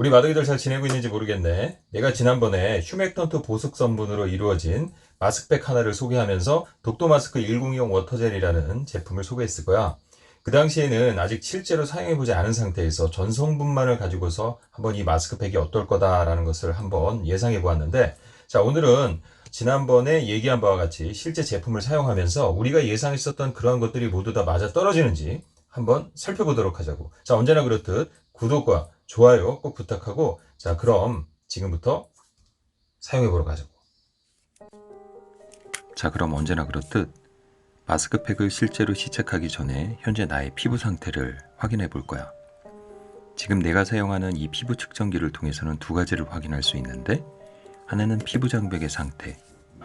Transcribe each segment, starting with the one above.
우리 마더기들 잘 지내고 있는지 모르겠네. 내가 지난번에 휴맥턴트 보습 성분으로 이루어진 마스크팩 하나를 소개하면서 독도 마스크 102용 워터젤이라는 제품을 소개했을 거야. 그 당시에는 아직 실제로 사용해보지 않은 상태에서 전 성분만을 가지고서 한번 이 마스크팩이 어떨 거다라는 것을 한번 예상해 보았는데, 자, 오늘은 지난번에 얘기한 바와 같이 실제 제품을 사용하면서 우리가 예상했었던 그런 것들이 모두 다 맞아 떨어지는지 한번 살펴보도록 하자고. 자, 언제나 그렇듯 구독과 좋아요 꼭 부탁하고, 자, 그럼 지금부터 사용해 보러 가자고. 자, 그럼 언제나 그렇듯 마스크팩을 실제로 시착하기 전에 현재 나의 피부 상태를 확인해 볼 거야. 지금 내가 사용하는 이 피부 측정기를 통해서는 두 가지를 확인할 수 있는데, 하나는 피부 장벽의 상태,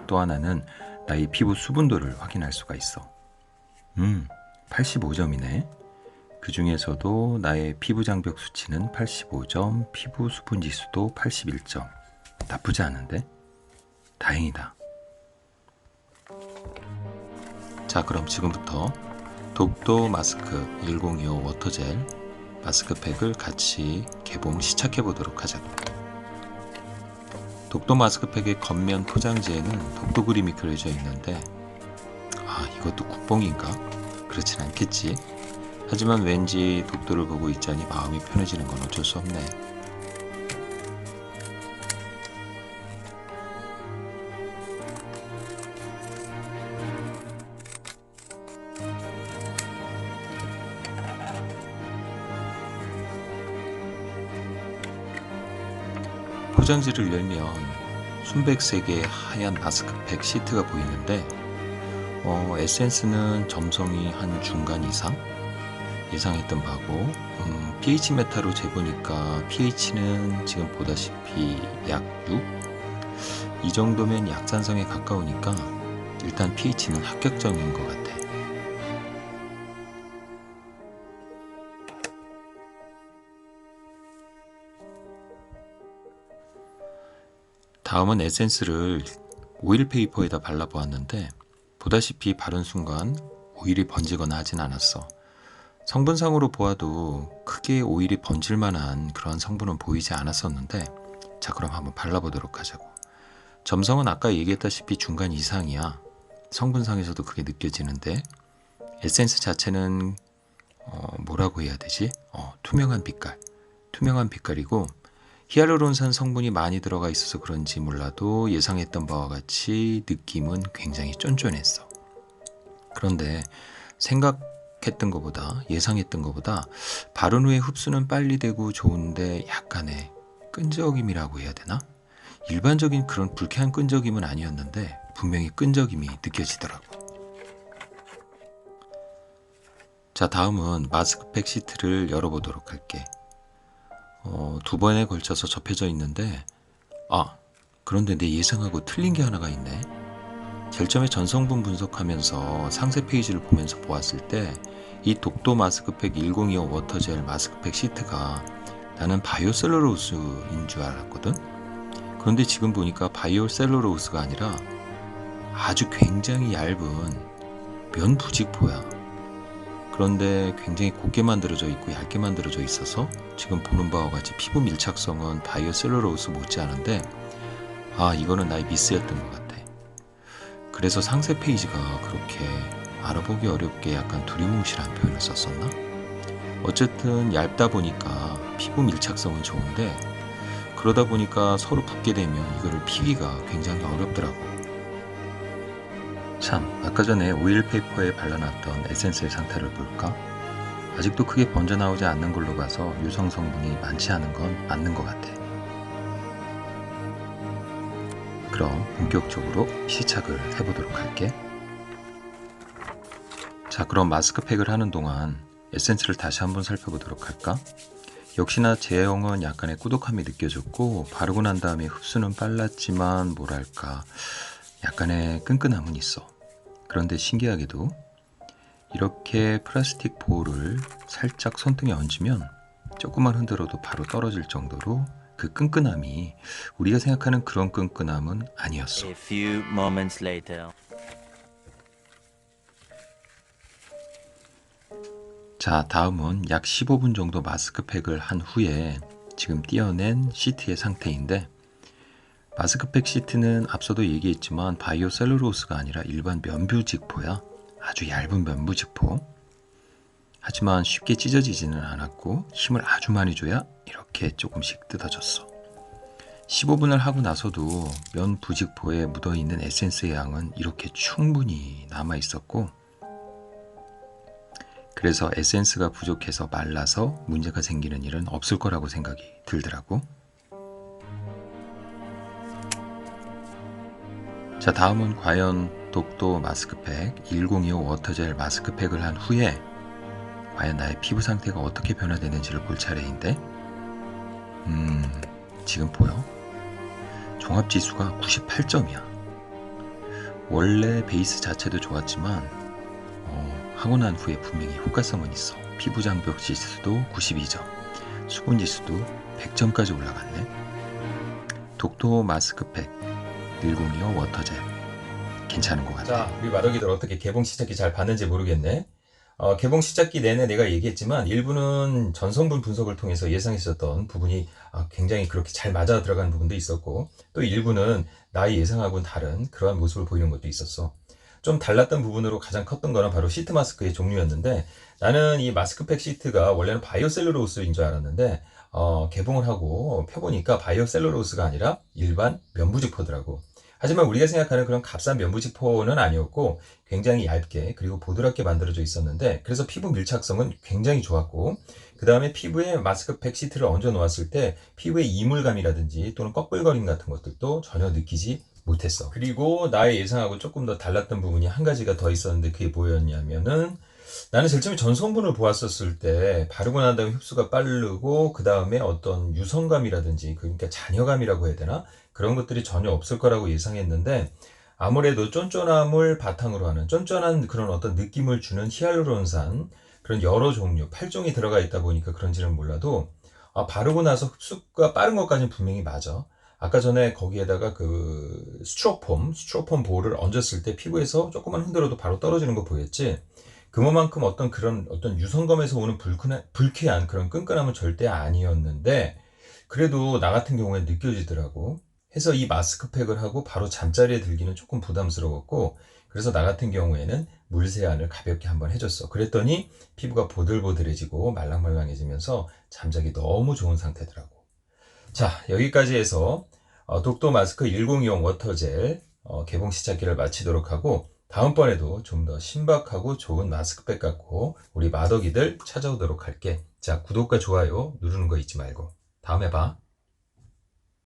또 하나는 나의 피부 수분도를 확인할 수가 있어. 음, 85점이네. 그 중에서도 나의 피부 장벽 수치는 85점, 피부 수분 지수도 81점. 나쁘지 않은데? 다행이다. 자, 그럼 지금부터 독도 마스크 1025 워터젤 마스크팩을 같이 개봉 시착해 보도록 하자고. 독도 마스크팩의 겉면 포장지에는 독도 그림이 그려져 있는데, 아, 이것도 국뽕인가? 그렇진 않겠지. 하지만 왠지 독도를 보고 있자니 마음이 편해지는 건 어쩔 수 없네. 포장지를 열면 순백색의 하얀 마스크팩 시트가 보이는데 어, 에센스는 점성이 한 중간 이상 예상했던 바고 음, pH 메타로 재보니까 pH는 지금 보다시피 약 6? 이 정도면 약산성에 가까우니까 일단 pH는 합격점인 것 같아. 다음은 에센스를 오일 페이퍼에다 발라보았는데 보다시피 바른 순간 오일이 번지거나 하진 않았어. 성분상으로 보아도 크게 오일이 번질 만한 그런 성분은 보이지 않았었는데 자 그럼 한번 발라보도록 하자고. 점성은 아까 얘기했다시피 중간 이상이야. 성분상에서도 그게 느껴지는데 에센스 자체는 어, 뭐라고 해야 되지? 어, 투명한 빛깔. 투명한 빛깔이고 히알루론산 성분이 많이 들어가 있어서 그런지 몰라도 예상했던 바와 같이 느낌은 굉장히 쫀쫀했어. 그런데 생각 했던 것보다 예상했던 것보다 바른 후에 흡수는 빨리 되고 좋은데 약간의 끈적임이라고 해야 되나? 일반적인 그런 불쾌한 끈적임은 아니었는데 분명히 끈적임이 느껴지더라고. 자, 다음은 마스크팩 시트를 열어보도록 할게. 어, 두 번에 걸쳐서 접혀져 있는데, 아, 그런데 내 예상하고 틀린 게 하나가 있네. 결점의 전성분 분석하면서 상세 페이지를 보면서 보았을 때, 이 독도 마스크팩 1025 워터젤 마스크팩 시트가 나는 바이오셀룰로스인 줄 알았거든? 그런데 지금 보니까 바이오셀룰로스가 아니라 아주 굉장히 얇은 면 부직포야. 그런데 굉장히 곱게 만들어져 있고 얇게 만들어져 있어서 지금 보는 바와 같이 피부 밀착성은 바이오셀룰로스 못지않은데 아 이거는 나의 미스였던 것 같아. 그래서 상세 페이지가 그렇게 알아보기 어렵게 약간 두리뭉실한 표현을 썼었나? 어쨌든 얇다 보니까 피부 밀착성은 좋은데 그러다 보니까 서로 붙게 되면 이거를 피기가 굉장히 어렵더라고. 참, 아까 전에 오일 페이퍼에 발라놨던 에센스의 상태를 볼까? 아직도 크게 번져 나오지 않는 걸로 봐서 유성 성분이 많지 않은 건 맞는 것 같아. 그럼 본격적으로 시착을 해보도록 할게. 자, 그럼 마스크팩을 하는 동안 에센스를 다시 한번 살펴보도록 할까? 역시나 제형은 약간의 꾸덕함이 느껴졌고 바르고 난 다음에 흡수는 빨랐지만 뭐랄까 약간의 끈끈함은 있어. 그런데 신기하게도 이렇게 플라스틱 볼을 살짝 손등에 얹으면 조금만 흔들어도 바로 떨어질 정도로 그 끈끈함이 우리가 생각하는 그런 끈끈함은 아니었어. 자, 다음은 약 15분 정도 마스크팩을 한 후에 지금 띄어낸 시트의 상태인데 마스크팩 시트는 앞서도 얘기했지만 바이오 셀루로스가 아니라 일반 면부직포야. 아주 얇은 면부직포. 하지만 쉽게 찢어지지는 않았고 힘을 아주 많이 줘야 이렇게 조금씩 뜯어졌어. 15분을 하고 나서도 면 부직포에 묻어있는 에센스의 양은 이렇게 충분히 남아 있었고 그래서 에센스가 부족해서 말라서 문제가 생기는 일은 없을 거라고 생각이 들더라고. 자, 다음은 과연 독도 마스크팩 1025 워터젤 마스크팩을 한 후에 과연 나의 피부 상태가 어떻게 변화되는지를 볼 차례인데, 음, 지금 보여? 종합 지수가 98점이야. 원래 베이스 자체도 좋았지만, 어, 하고 난 후에 분명히 효과성은 있어. 피부 장벽 지수도 92점, 수분 지수도 100점까지 올라갔네. 독도 마스크팩 1025 워터젤 괜찮은 것 같아. 자, 우리 마더기들 어떻게 개봉 시작기 잘 봤는지 모르겠네. 어, 개봉 시작기 내내 내가 얘기했지만 일부는 전성분 분석을 통해서 예상했었던 부분이 아, 굉장히 그렇게 잘 맞아 들어가는 부분도 있었고 또 일부는 나의 예상하고는 다른 그러한 모습을 보이는 것도 있었어. 좀 달랐던 부분으로 가장 컸던 거는 바로 시트 마스크의 종류였는데 나는 이 마스크팩 시트가 원래는 바이오셀루로스인 줄 알았는데 어, 개봉을 하고 펴보니까 바이오셀루로스가 아니라 일반 면부직포더라고. 하지만 우리가 생각하는 그런 값싼 면부직포는 아니었고 굉장히 얇게 그리고 보드랍게 만들어져 있었는데 그래서 피부 밀착성은 굉장히 좋았고 그 다음에 피부에 마스크팩 시트를 얹어 놓았을 때 피부의 이물감이라든지 또는 꺼끌거림 같은 것들도 전혀 느끼지 못했어. 그리고 나의 예상하고 조금 더 달랐던 부분이 한 가지가 더 있었는데 그게 뭐였냐면은 나는 제일 처음에 전성분을 보았었을 때 바르고 난 다음에 흡수가 빠르고 그 다음에 어떤 유성감이라든지 그러니까 잔여감이라고 해야 되나 그런 것들이 전혀 없을 거라고 예상했는데 아무래도 쫀쫀함을 바탕으로 하는 쫀쫀한 그런 어떤 느낌을 주는 히알루론산 그런 여러 종류 8종이 들어가 있다 보니까 그런지는 몰라도 아, 바르고 나서 흡수가 빠른 것까지는 분명히 맞아. 아까 전에 거기에다가 그 스트로폼, 스트로폼 볼을 얹었을 때 피부에서 조금만 흔들어도 바로 떨어지는 거 보였지? 그만큼 어떤 그런 어떤 유성감에서 오는 불쾌한, 불쾌 한 그런 끈끈함은 절대 아니었는데 그래도 나 같은 경우에 느껴지더라고. 해서 이 마스크팩을 하고 바로 잠자리에 들기는 조금 부담스러웠고 그래서 나 같은 경우에는 물 세안을 가볍게 한번 해줬어. 그랬더니 피부가 보들보들해지고 말랑말랑해지면서 잠자기 너무 좋은 상태더라고. 자, 여기까지 해서 어, 독도 마스크 1020 워터젤 어, 개봉 시작기를 마치도록 하고 다음번에도 좀 더 신박하고 좋은 마스크팩 갖고 우리 마더기들 찾아오도록 할게. 자, 구독과 좋아요 누르는 거 잊지 말고. 다음에 봐.